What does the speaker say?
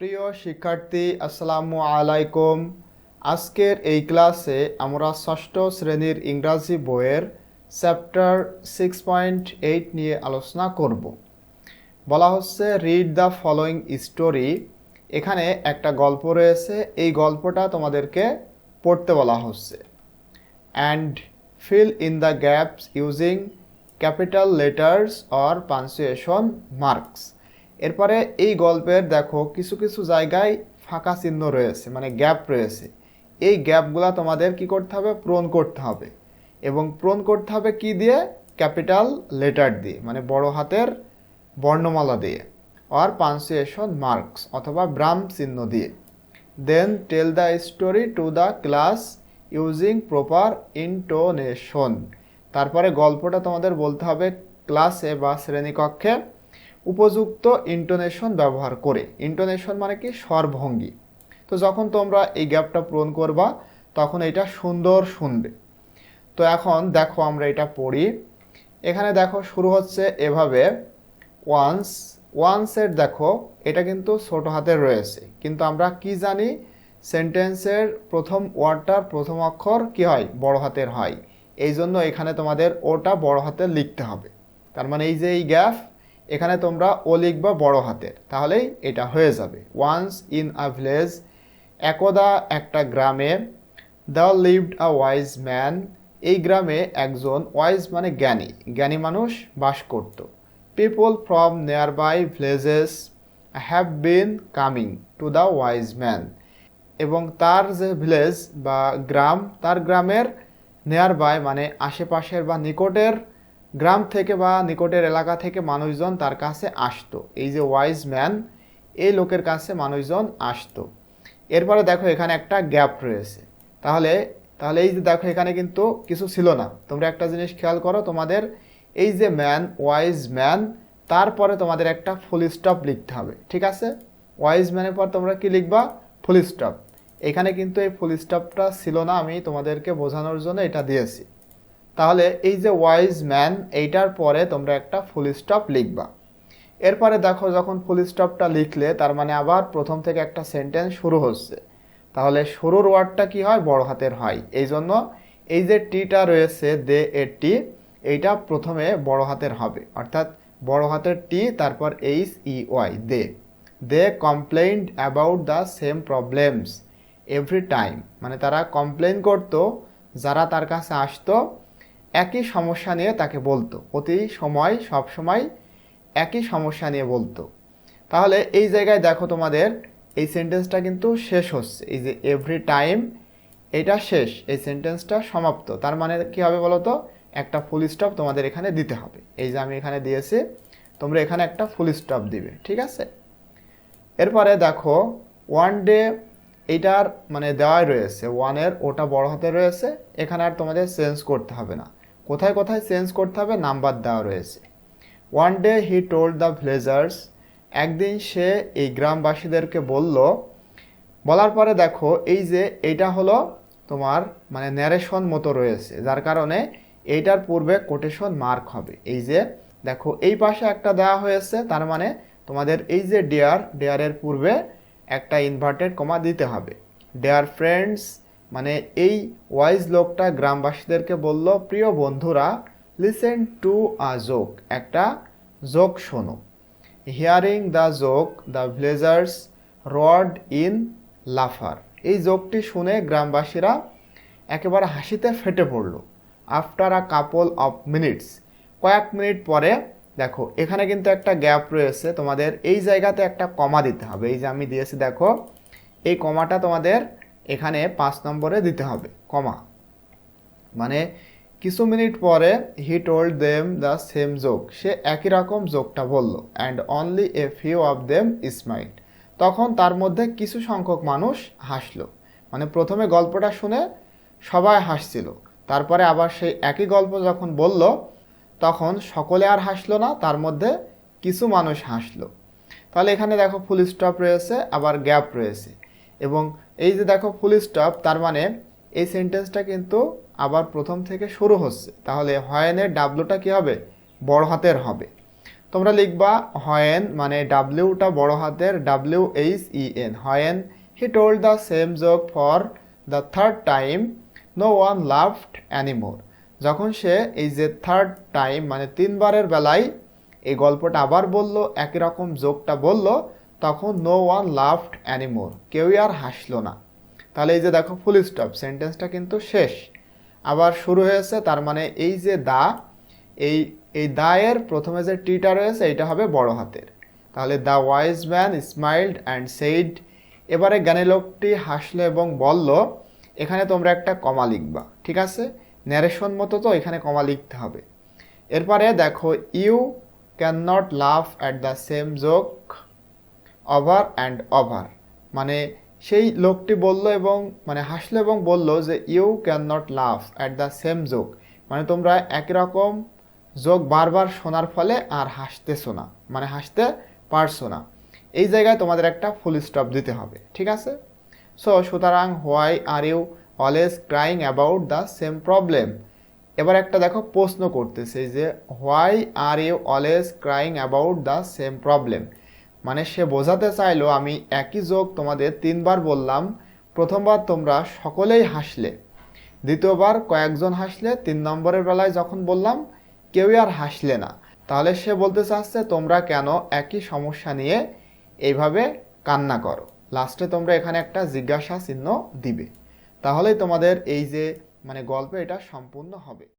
প্রিয় শিক্ষার্থী, আসসালামু আলাইকুম। আজকের এই ক্লাসে আমরা ষষ্ঠ শ্রেণির ইংরাজি বইয়ের চ্যাপ্টার সিক্স পয়েন্ট এইট নিয়ে আলোচনা করব। বলা হচ্ছে, রিড দ্য ফলোয়িং স্টোরি। এখানে একটা গল্প রয়েছে। এই গল্পটা তোমাদেরকে পড়তে বলা হচ্ছে। And fill in the gaps using capital letters or punctuation marks এরপরে এই গল্পের দেখো কিছু কিছু জায়গায় ফাঁকা চিহ্ন রয়েছে মানে গ্যাপ রয়েছে। এই গ্যাপগুলো তোমাদের কি করতে হবে? পূরণ করতে হবে। এবং পূরণ করতে হবে কি দিয়ে? ক্যাপিটাল লেটার দিয়ে মানে বড় হাতের বর্ণমালা দিয়ে আর পাঞ্চুয়েশন মার্কস অথবা ব্রাম চিহ্ন দিয়ে। Then tell the story to the class using proper intonation তারপরে গল্পটা তোমাদের বলতে হবে ক্লাসে বা শ্রেণীকক্ষে। উপযুক্ত ইন্টোনেশন ব্যবহার করে। ইন্টোনেশন মানে কি? স্বরভঙ্গি। তো যখন তোমরা এই গ্যাপটা পূরণ করবা, তখন এটা সুন্দর শুনবে। তো এখন দেখো আমরা এটা পড়ি। এখানে দেখো শুরু হচ্ছে এভাবে। ওয়ান্স ওয়ান্সের দেখো, এটা কিন্তু ছোট হাতের রয়েছে। কিন্তু আমরা কি জানি? সেন্টেন্সের প্রথম ওয়ার্ডটার প্রথম অক্ষর কি হয়? বড় হাতের হয়। এই জন্য এখানে তোমাদের ওটা বড় হাতে লিখতে হবে। তার মানে এই যে এই গ্যাপ এখানে তোমরা ও লিখবা বড় হাতের, তাহলেই এটা হয়ে যাবে। ওয়ান্স ইন আ ভিলেজ একদা একটা গ্রামে the lived a wise man এই গ্রামে একজন ওয়াইজ মানে জ্ঞানী জ্ঞানী মানুষ বাস করত। People from nearby villages have been coming to the wise man এবং তার যে ভিলেজ বা গ্রাম, তার গ্রামের নেয়ার বাই মানে আশেপাশের বা নিকটের গ্রাম থেকে বা নিকটের এলাকা থেকে মানুষজন তার কাছে আসতো। এই যে ওয়াইজ ম্যান এই লোকের কাছে মানুষজন আসতো। এরপরে দেখো এখানে একটা গ্যাপ রয়েছে। তাহলে তাহলে এই যে দেখো এখানে কিন্তু কিছু ছিল না। তোমরা একটা জিনিস খেয়াল করো, তোমাদের এই যে ম্যান ওয়াইজ ম্যান তারপরে তোমাদের একটা ফুল স্টপ লিখতে হবে, ঠিক আছে? ওয়াইজ ম্যানের পর তোমরা কি লিখবা? ফুল স্টপ এখানে কিন্তু এই ফুল স্টপটা ছিল না, আমি তোমাদেরকে বোঝানোর জন্য এটা দিয়েছি। তাহলে এই যে ওয়াইজ ম্যান এইটার পরে তোমরা একটা ফুল স্টপ লিখবা। এরপরে দেখো যখন ফুল স্টপটা লিখলে, তার মানে আবার প্রথম থেকে একটা সেন্টেন্স শুরু হচ্ছে। তাহলে শুরুর ওয়ার্ডটা কি হয়? বড় হাতের হয়। এই জন্য এই যে টিটা রয়েছে, দে এ টি এইটা প্রথমে বড় হাতের হবে। অর্থাৎ বড় হাতের টি তারপর H E Y they. They complained about the same problems every time মানে তারা কমপ্লেন করতো, যারা তার কাছে আসতো একই সমস্যা নিয়ে তাকে বলতো। প্রতি সময়, সব সময় একই সমস্যা নিয়ে বলতো। তাহলে এই জায়গায় দেখো তোমাদের, এই সেন্টেন্সটা কিন্তু শেষ হচ্ছে। এই যে এভরি টাইম এটা শেষ। এই সেন্টেন্সটা সমাপ্ত। তার মানে কি হবে বলো তো একটা ফুল স্টপ তোমাদের এখানে দিতে হবে। এই যে আমি এখানে দিয়েছি, তোমরা এখানে একটা ফুল স্টপ দিবে, ঠিক আছে? এরপরে দেখো ওয়ান ডে এইটার মানে দেওয়াই রয়েছে। ওয়ানের ওটা বড় হাতে রয়েছে। এখানে আর তোমাদের চেঞ্জ করতে হবে না। কোথায় কোথায় চেঞ্জ করতে হবে নাম্বার দেওয়া রয়েছে। One day he told the villagers একদিন সে এই গ্রামবাসীদেরকে বলল, বলার পরে দেখো, এই যে এইটা হলো তোমার মানে ন্যারেশন মতো রয়েছে, যার কারণে এইটার পূর্বে কোটেশন মার্ক হবে। এই যে দেখো, এই পাশে একটা দেওয়া হয়েছে, তার মানে তোমাদের এই যে ডেয়ার ডেয়ারের পূর্বে একটা ইনভার্টেড কমা দিতে হবে। ডেয়ার ফ্রেন্ডস মানে এই ওয়াইজ লোকটা গ্রামবাসীদেরকে বলল, প্রিয় বন্ধুরা লিসেন টু আ জোক একটা জোক শোনো। Hearing the joke the villagers roared in laughter এই জোকটি শুনে গ্রামবাসীরা একেবারে হাসিতে ফেটে পড়ল। After a couple of minutes কয়েক মিনিট পরে, দেখো, এখানে কিন্তু একটা গ্যাপ রয়েছে। তোমাদের এই জায়গাতে একটা কমা দিতে হবে। এই যে আমি দিয়েছি, দেখো, এই কমাটা তোমাদের এখানে পাঁচ নম্বরে দিতে হবে, কমা। মানে কিছু মিনিট পরে he told them the same joke সে একই রকম জোকটা বলল and only a few of them smiled তখন তার মধ্যে কিছু সংখ্যক মানুষ হাসলো। মানে প্রথমে গল্পটা শুনে সবাই হাসছিল। তারপরে আবার সেই একই গল্প যখন বলল, তখন সকলে আর হাসলো না, তার মধ্যে কিছু মানুষ হাসলো। তাহলে এখানে দেখো ফুল স্টপ রয়েছে, আবার গ্যাপ রয়েছে। এবং এই যে দেখো ফুল স্টপ তার মানে এই সেন্টেন্সটা কিন্তু আবার প্রথম থেকে শুরু হচ্ছে। তাহলে হয়নের ডাবলুটা কি হবে? বড় হাতের হবে। তোমরা লিখবা হয়েন মানে ডাব্লিউটা বড় হাতের W H E N when he told the same joke for the third time no one laughed anymore যখন সে এই যে থার্ড টাইম মানে তিনবারের বেলায় এই গল্পটা আবার বলল, একই রকম জোকটা বলল তখন নো ওয়ান লাভড অ্যানিমোর কেউই আর হাসলো না। তাহলে এই যে দেখো ফুল স্টপ সেন্টেন্সটা কিন্তু শেষ। আবার শুরু হয়েছে, তার মানে এই যে দা, এই এই দায়ের প্রথমে যে টিটা রয়েছে, এটা হবে বড় হাতের। তাহলে the wise man smiled and said এবারে জ্ঞানী লোকটি হাসলো এবং বলল, এখানে তোমরা একটা কমা লিখবা, ঠিক আছে? ন্যারেশন মতো তো এখানে কমা লিখতে হবে। এরপরে দেখো you cannot laugh at the same joke over and over মানে সেই লোকটি বলল এবং মানে হাসলো এবং বলল যে you cannot laugh at the same joke মানে তোমরা একই রকম যোগ বারবার শোনার ফলে আর হাসতেছো না মানে হাসতে পারছ না। এই জায়গায় তোমাদের একটা ফুল স্টপ দিতে হবে, ঠিক আছে? সো সুতরাং why are you always crying about the same problem এবার একটা দেখো প্রশ্ন করতেছে যে why are you always crying about the same problem মানে সে বোঝাতে চাইলো, আমি একই যোগ তোমাদের তিনবার বললাম। প্রথমবার তোমরা সকলেই হাসলে। দ্বিতীয়বার কয়েকজন হাসলে। তিন নম্বরের বেলায় যখন বললাম, কেউই আর হাসলে না। তাহলে সে বলতে চাচ্ছে, তোমরা কেন একই সমস্যা নিয়ে এইভাবে কান্না করো? লাস্টে তোমরা এখানে একটা জিজ্ঞাসা চিহ্ন দিবে। তাহলেই তোমাদের এই যে মানে গল্প এটা সম্পূর্ণ হবে।